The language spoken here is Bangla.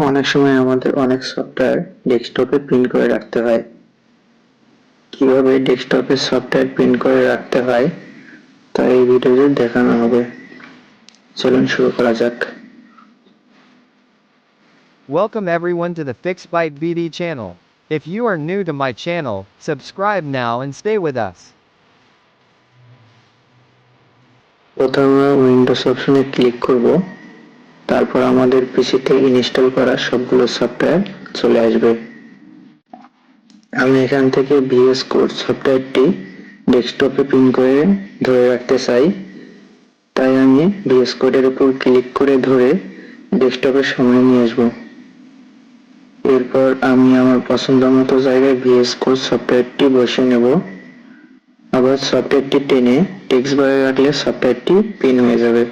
অনেক সময় আমাদের অনেক সফটওয়্যার ডেস্কটপে প্রিন্ট করে রাখতে হয় কিভাবে ডেস্কটপে সফটওয়্যার প্রিন্ট করে রাখতে হয় তা এই ভিডিওতে দেখানো হবে চলুন শুরু করা যাক Welcome everyone to the FixByte BD channel. If you are new to my channel, subscribe now and stay with us. প্রথমে আমরা উইন্ডোজ অপশনে ক্লিক করব তারপর আমাদের পিসিতে ইনস্টল করা সবগুলো সফটওয়্যার চলে আসবে। আমি এখান থেকে ভিএস কোড সফটওয়্যারটি ডেস্কটপে পিন করে ধরে রাখতে চাই। তাই আমি ভিএস কোডের উপর ক্লিক করে ধরে ডেস্কটপের সামনে নিয়ে আসব। এরপর আমি আমার পছন্দ মতো জায়গায় ভিএস কোড সফটওয়্যারটি বসে নেব। আবার সফটওয়্যারটি টেনে টেক্সট বারে রাখলে সফটওয়্যারটি পিন হয়ে যাবে।